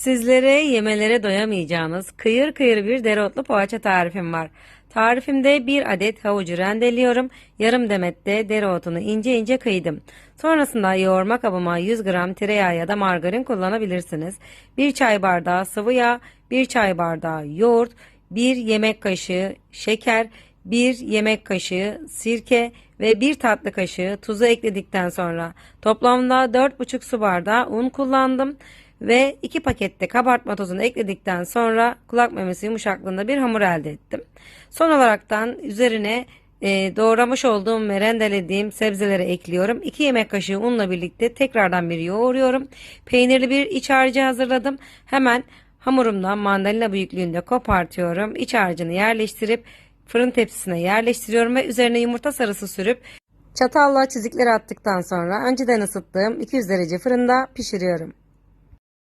Sizlere yemelere doyamayacağınız kıyır kıyır bir dereotlu poğaça tarifim var. Tarifimde bir adet havucu rendeliyorum. Yarım demet de dereotunu ince ince kıydım. Sonrasında yoğurma kabıma 100 gram tereyağı ya da margarin kullanabilirsiniz. 1 çay bardağı sıvı yağ, 1 çay bardağı yoğurt, 1 yemek kaşığı şeker, 1 yemek kaşığı sirke ve 1 tatlı kaşığı tuzu ekledikten sonra toplamda 4,5 su bardağı un kullandım ve 2 pakette kabartma tozunu ekledikten sonra kulak memesi yumuşaklığında bir hamur elde ettim. Son olaraktan üzerine e, doğramış olduğum ve rendelediğim sebzeleri ekliyorum. 2 yemek kaşığı unla birlikte tekrardan bir yoğuruyorum. Peynirli bir iç harcı hazırladım. Hemen hamurumdan mandalina büyüklüğünde kopartıyorum. İç harcını yerleştirip fırın tepsisine yerleştiriyorum ve üzerine yumurta sarısı sürüp çatalla çizikleri attıktan sonra önceden ısıttığım 200 derece fırında pişiriyorum.